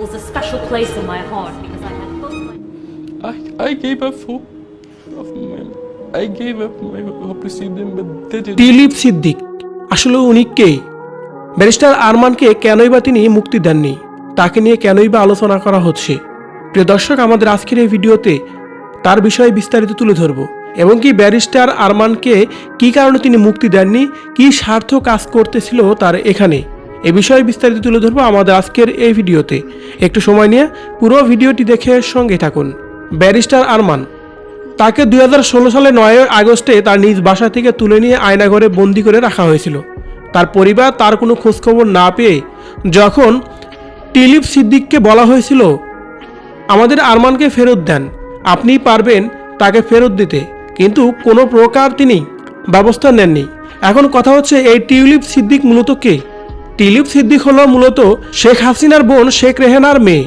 holds a special place in my heart because I had both my I, I gave up hope of my, I gave up my hope to see them, but they did. টিলিপ সিদ্দিক আসলে উনি কে? Barrister আরমানকে কেনই বা তিনি মুক্তি দেননি? তাকে নিয়ে কেনই বা আলোচনা করা হচ্ছে? প্রিয় দর্শক আমাদের আজকের এই ভিডিওতে তার বিষয়ে বিস্তারিত তুলে ধরব। এবং কি ব্যারিস্টার আরমানকে কি কারণে তিনি মুক্তি দেননি? কি স্বার্থ কাজ করতেছিল তার এখানে? এ বিষয়ে বিস্তারিত তুলে ধরবো আমাদের আজকের এই ভিডিওতে। একটু সময় নিয়ে পুরো ভিডিওটি দেখে সঙ্গে থাকুন। ব্যারিস্টার আরমান, তাকে দুই হাজার ষোলো সালে নয় আগস্টে তার নিজ বাসা থেকে তুলে নিয়ে আয়নাঘরে বন্দি করে রাখা হয়েছিল। তার পরিবার তার কোনো খোঁজখবর না পেয়ে যখন টিলিপ সিদ্দিককে বলা হয়েছিল, আমাদের আরমানকে ফেরত দেন আপনি পারবেন তাকে ফেরত দিতে। কিন্তু কোনো প্রকার তিনি ব্যবস্থা নেননি। এখন কথা হচ্ছে, এই টিউলিপ সিদ্দিক মূলত কে? টিউলিপ সিদ্দিক হল মূলত শেখ হাসিনার বোন শেখ রেহেনার মেয়ে।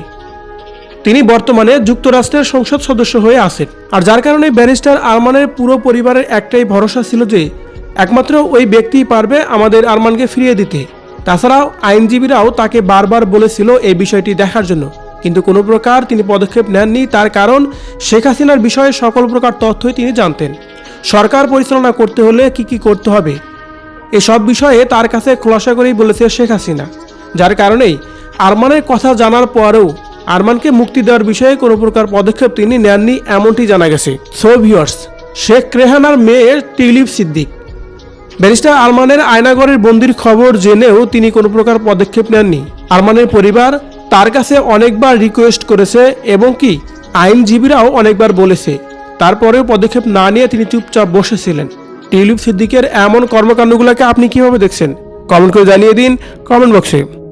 তিনি বর্তমানে যুক্তরাষ্ট্রের সংসদ সদস্য হয়ে আছেন। আর যার কারণে ব্যারিস্টার আরমানের পুরো পরিবারের একটাই ভরসা ছিল যে, একমাত্র ওই ব্যক্তিই পারবে আমাদের আরমানকে ফিরিয়ে দিতে। তাছাড়াও আইনজীবীরাও তাকে বারবার বলেছিল এই বিষয়টি দেখার জন্য। কিন্তু কোনো প্রকার তিনি পদক্ষেপ নেননি, তার কারণ শেখ হাসিনার বিষয়ে সকল প্রকার তথ্যই তিনি জানতেন। সরকার পরিচালনা করতে হলে কি কি করতে হবে? এসব বিষয়ে তার কাছে খোলাসা করেই বলেছে শেখ হাসিনা, যার কারণেই আরমানের কথা জানার পরেও আরমানকে মুক্তি দেওয়ার বিষয়ে কোনো প্রকার পদক্ষেপ তিনি নেননি এমনটি জানা গেছে। সো ভিউয়ার্স শেখ রেহানার মেয়ে টিলিপ সিদ্দিক। ব্যারিস্টার আরমানের আয়নাগরের বন্দির খবর জেনেও তিনি কোনো প্রকার পদক্ষেপ নেননি। আরমানের পরিবার তার কাছে অনেকবার রিকোয়েস্ট করেছে এবং কি আইনজীবীরাও অনেকবার বলেছে। তারপরেও পদক্ষেপ না নিয়ে তিনি চুপচাপ বসেছিলেন। টিউলিপ সিদ্দিকের এমন কর্মকাণ্ডগুলোকে আপনি কীভাবে দেখছেন? কমেন্ট করে জানিয়ে দিন কমেন্ট বক্সে।